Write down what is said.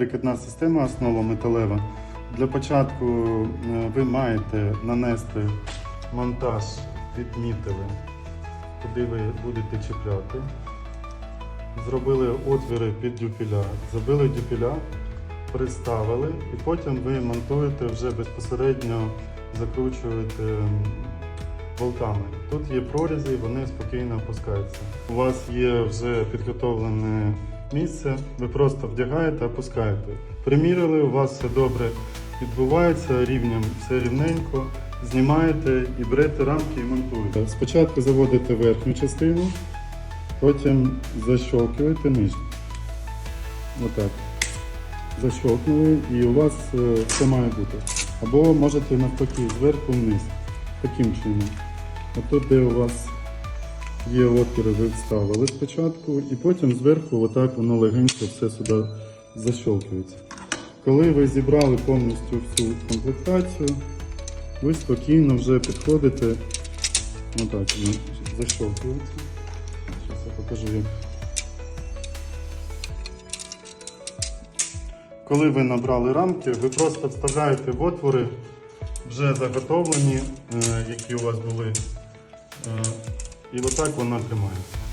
Прикидна система основа металева. Для початку е, ви маєте нанести монтаж, відмітили, куди ви будете чіпляти. Зробили отвіри під дюпіля, забили дюпіля, приставили і потім ви монтуєте вже безпосередньо закручуєте болтами. Тут є прорізі, вони спокійно опускаються. У вас є вже підготовлене місце, ви просто вдягаєте, опускаєте. Примірили, у вас все добре відбувається, рівнем все рівненько. Знімаєте і берете рамки і монтуєте. Спочатку заводите верхню частину, потім защолкуєте нижню. Отак. Защолкнули і у вас е, все має бути. Або можете навпаки зверху вниз. Таким чином. Отут, де у вас є отвіри, ви вставили спочатку, і потім зверху отак воно легенько все сюди защолкується. Коли ви зібрали повністю всю комплектацію, ви спокійно вже підходите. Отак воно защолкується. Зараз я покажу як. Коли ви набрали рамки, ви просто вставляєте в отвори вже заготовлені, е, які у вас були. І отак вона тримається.